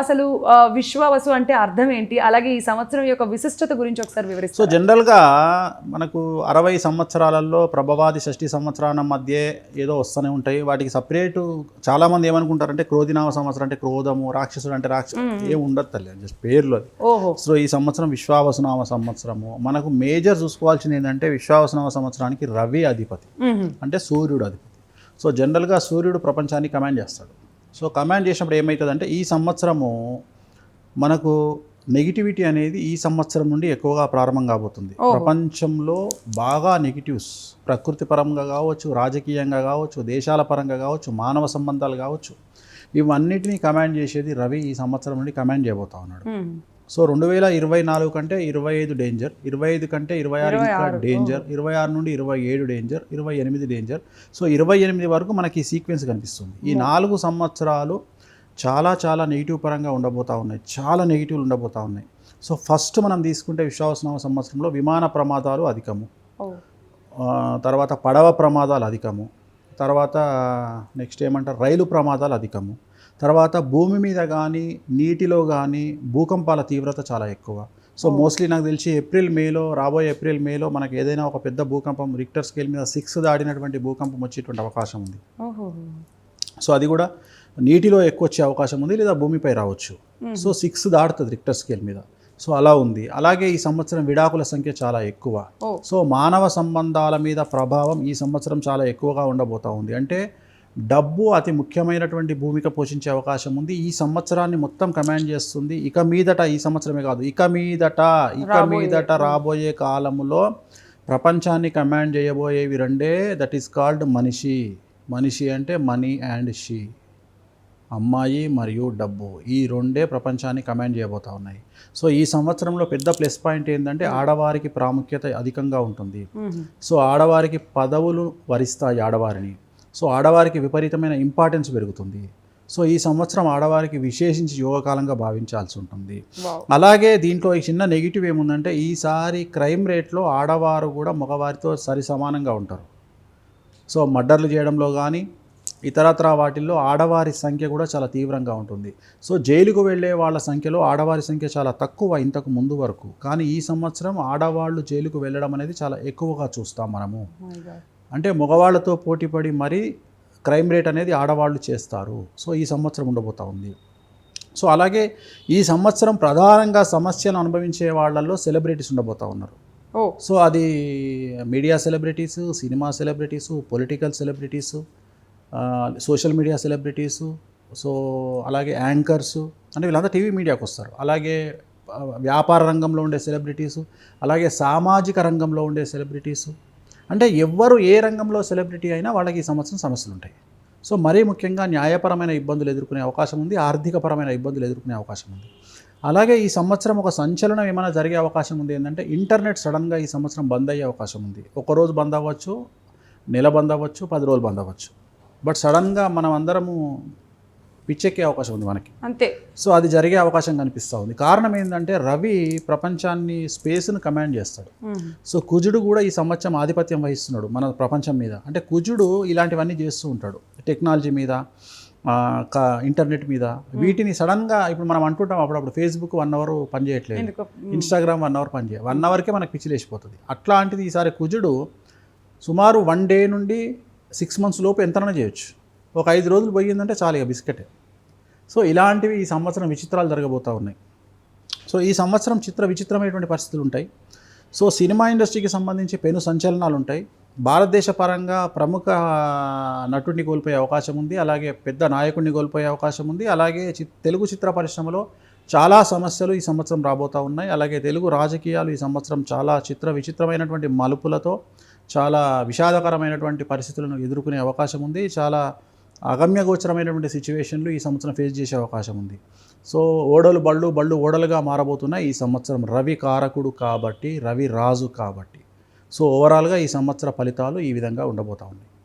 అసలు విశ్వావసు అంటే అర్థం ఏంటి? అలాగే ఈ సంవత్సరం యొక్క విశిష్టత గురించి ఒకసారి సో వివరిస్తారు జనరల్గా మనకు అరవై సంవత్సరాలలో ప్రభవాది షష్ఠి సంవత్సరాల మధ్య ఏదో వస్తూనే ఉంటాయి. వాటికి సపరేటు చాలామంది ఏమనుకుంటారంటే క్రోధినామ సంవత్సరం అంటే క్రోధము రాక్షసుడు అంటే రాక్షసు ఏం ఉండదు తల్లి జస్ట్ పేర్లు సో ఈ సంవత్సరం విశ్వావసునామ సంవత్సరము. మనకు మేజర్ చూసుకోవాల్సింది ఏంటంటే విశ్వావసునామ సంవత్సరానికి రవి అధిపతి. అంటే సూర్యుడు అధిపతి. సో జనరల్గా సూర్యుడు ప్రపంచాన్ని కమాండ్ చేస్తాడు. సో కమాండ్ చేసినప్పుడు ఏమవుతుందంటే ఈ సంవత్సరము మనకు నెగిటివిటీ అనేది ఈ సంవత్సరం నుండి ఎక్కువగా ప్రారంభం కాబోతుంది. ప్రపంచంలో బాగా నెగిటివ్స్ ప్రకృతి పరంగా కావచ్చు రాజకీయంగా కావచ్చు దేశాల పరంగా కావచ్చు మానవ సంబంధాలు కావచ్చు ఇవన్నిటినీ కమాండ్ చేసేది రవి ఈ సంవత్సరం నుండి కమాండ్ చేయబోతా ఉన్నాడు. సో రెండు వేల ఇరవై నాలుగు కంటే ఇరవై ఐదు డేంజర్ ఇరవై ఐదు కంటే ఇరవై ఆరు ఇంకా డేంజర్ ఇరవై ఆరు నుండి ఇరవై ఏడు డేంజర్ ఇరవై ఎనిమిది డేంజర్ సో ఇరవై ఎనిమిది వరకు మనకి ఈ సీక్వెన్స్ కనిపిస్తుంది. ఈ నాలుగు సంవత్సరాలు చాలా చాలా నెగిటివ్ పరంగా ఉండబోతా ఉన్నాయి. చాలా నెగిటివ్లు ఉండబోతా ఉన్నాయి. సో ఫస్ట్ మనం తీసుకుంటే విశ్వాసనామ సంవత్సరంలో విమాన ప్రమాదాలు అధికము. తర్వాత పడవ ప్రమాదాలు అధికము. తర్వాత నెక్స్ట్ ఏమంటారు? రైలు ప్రమాదాలు అధికము. తర్వాత భూమి మీద కానీ నీటిలో కానీ భూకంపాల తీవ్రత చాలా ఎక్కువ. సో మోస్ట్లీ నాకు తెలిసి ఏప్రిల్ మేలో రాబోయే ఏప్రిల్ మేలో మనకి ఏదైనా ఒక పెద్ద భూకంపం రిక్టర్ స్కేల్ మీద సిక్స్ దాడినటువంటి భూకంపం వచ్చేటువంటి అవకాశం ఉంది. సో అది కూడా నీటిలో ఎక్కువ వచ్చే అవకాశం ఉంది లేదా భూమిపై రావచ్చు. సో సిక్స్ దాడుతుంది రిక్టర్ స్కేల్ మీద. సో అలా ఉంది. అలాగే ఈ సంవత్సరం విడాకుల సంఖ్య చాలా ఎక్కువ. సో మానవ సంబంధాల మీద ప్రభావం ఈ సంవత్సరం చాలా ఎక్కువగా ఉండబోతా ఉంది. అంటే డబ్బు అతి ముఖ్యమైనటువంటి భూమిక పోషించే అవకాశం ఉంది. ఈ సంవత్సరాన్ని మొత్తం కమాండ్ చేస్తుంది. ఇక మీదట ఈ సంవత్సరమే కాదు ఇక మీదట ఇక మీదట రాబోయే కాలములో ప్రపంచాన్ని కమాండ్ చేయబోయేవి రెండే. దట్ ఈస్ కాల్డ్ మనిషి. మనిషి అంటే మనీ అండ్ షీ. అమ్మాయి మరియు డబ్బు. ఈ రెండే ప్రపంచాన్ని కమాండ్ చేయబోతా ఉన్నాయి. సో ఈ సంవత్సరంలో పెద్ద ప్లస్ పాయింట్ ఏంటంటే ఆడవారికి ప్రాముఖ్యత అధికంగా ఉంటుంది. సో ఆడవారికి పదవులు వరిస్తాయి ఆడవారిని. సో ఆడవారికి విపరీతమైన ఇంపార్టెన్స్ పెరుగుతుంది. సో ఈ సంవత్సరం ఆడవారికి విశేషించి యోగకాలంగా భావించాల్సి ఉంటుంది. అలాగే దీంట్లో ఈ చిన్న నెగిటివ్ ఏముందంటే ఈసారి క్రైమ్ రేట్లో ఆడవారు కూడా మగవారితో సరి సమానంగా ఉంటారు. సో మర్డర్లు చేయడంలో కానీ ఇతరత్ర వాటిల్లో ఆడవారి సంఖ్య కూడా చాలా తీవ్రంగా ఉంటుంది. సో జైలుకు వెళ్ళే వాళ్ళ సంఖ్యలో ఆడవారి సంఖ్య చాలా తక్కువ ఇంతకు ముందు వరకు. కానీ ఈ సంవత్సరం ఆడవాళ్ళు జైలుకు వెళ్ళడం అనేది చాలా ఎక్కువగా చూస్తాం మనము. అంటే మగవాళ్ళతో పోటీపడి మరీ క్రైమ్ రేట్ అనేది ఆడవాళ్ళు చేస్తారు. సో ఈ సంవత్సరం ఉండబోతా ఉంది. సో అలాగే ఈ సంవత్సరం ప్రధానంగా సమస్యలు అనుభవించే వాళ్ళల్లో సెలబ్రిటీస్ ఉండబోతా ఉన్నారు. ఓ. సో అది media celebrities cinema celebrities political celebrities social media celebrities so అలాగే యాంకర్స్ అంటే వీళ్ళంతా టీవీ మీడియాకి వస్తారు. అలాగే వ్యాపార రంగంలో ఉండే సెలబ్రిటీస్ అలాగే సామాజిక రంగంలో ఉండే సెలబ్రిటీస్ అంటే ఎవ్వరు ఏ రంగంలో సెలబ్రిటీ అయినా వాళ్ళకి ఈ సంవత్సరం సమస్యలు ఉంటాయి సో మరీ ముఖ్యంగా న్యాయపరమైన ఇబ్బందులు ఎదుర్కొనే అవకాశం ఉంది ఆర్థికపరమైన ఇబ్బందులు ఎదుర్కొనే అవకాశం ఉంది. అలాగే ఈ సంవత్సరం ఒక సంచలనం ఏమైనా జరిగే అవకాశం ఉంది ఏంటంటే ఇంటర్నెట్ సడన్గా ఈ సంవత్సరం బంద్ అయ్యే అవకాశం ఉంది. ఒక రోజు బంద్ అవ్వచ్చు నెల బంద్ అవ్వచ్చు పది రోజులు బంద్ అవ్వచ్చు బట్ సడన్గా మనం అందరము పిచ్చెక్కే అవకాశం ఉంది మనకి. అంతే. సో అది జరిగే అవకాశం కనిపిస్తూ ఉంది. కారణం ఏంటంటే రవి ప్రపంచాన్ని స్పేస్ను కమాండ్ చేస్తాడు. సో కుజుడు కూడా ఈ సంవత్సరం ఆధిపత్యం వహిస్తున్నాడు మన ప్రపంచం మీద. అంటే కుజుడు ఇలాంటివన్నీ చేస్తూ ఉంటాడు. టెక్నాలజీ మీద ఇంటర్నెట్ మీద. వీటిని సడన్గా ఇప్పుడు మనం అంటుంటాం అప్పుడప్పుడు ఫేస్బుక్ వన్ అవర్ పనిచేయట్లేదు ఇన్స్టాగ్రామ్ వన్ అవర్ పనిచేయ వన్ అవర్కే మనకు పిచ్చిలేసిపోతుంది అట్లాంటిది ఈసారి కుజుడు సుమారు వన్ డే నుండి సిక్స్ మంత్స్ లోపు ఎంతనైనా చేయొచ్చు. ఒక ఐదు రోజులు పోయిందంటే చాలు ఇక బిస్కెటే. సో ఇలాంటివి ఈ సంవత్సరం విచిత్రాలు జరగబోతూ ఉన్నాయి. సో ఈ సంవత్సరం చిత్ర విచిత్రమైనటువంటి పరిస్థితులు ఉంటాయి. సో సినిమా ఇండస్ట్రీకి సంబంధించి పెను సంచలనాలు ఉంటాయి. భారతదేశ పరంగా ప్రముఖ నటుడిని కోల్పోయే అవకాశం ఉంది. అలాగే పెద్ద నాయకుడిని కోల్పోయే అవకాశం ఉంది. అలాగే చి తెలుగు చిత్ర పరిశ్రమలో చాలా సమస్యలు ఈ సంవత్సరం రాబోతూ ఉన్నాయి. అలాగే తెలుగు రాజకీయాలు ఈ సంవత్సరం చాలా చిత్ర విచిత్రమైనటువంటి మలుపులతో చాలా విషాదకరమైనటువంటి పరిస్థితులను ఎదుర్కొనే అవకాశం ఉంది. చాలా అగమ్యగోచరమైనటువంటి సిచ్యువేషన్లు ఈ సంవత్సరం ఫేస్ చేసే అవకాశం ఉంది. సో ఓడలు బళ్ళు బళ్ళు ఓడలుగా మారబోతున్నాయి ఈ సంవత్సరం రవి కారకుడు కాబట్టి రవి రాజు కాబట్టి. సో ఓవరాల్గా ఈ సంవత్సర ఫలితాలు ఈ విధంగా ఉండబోతా ఉన్నాయి.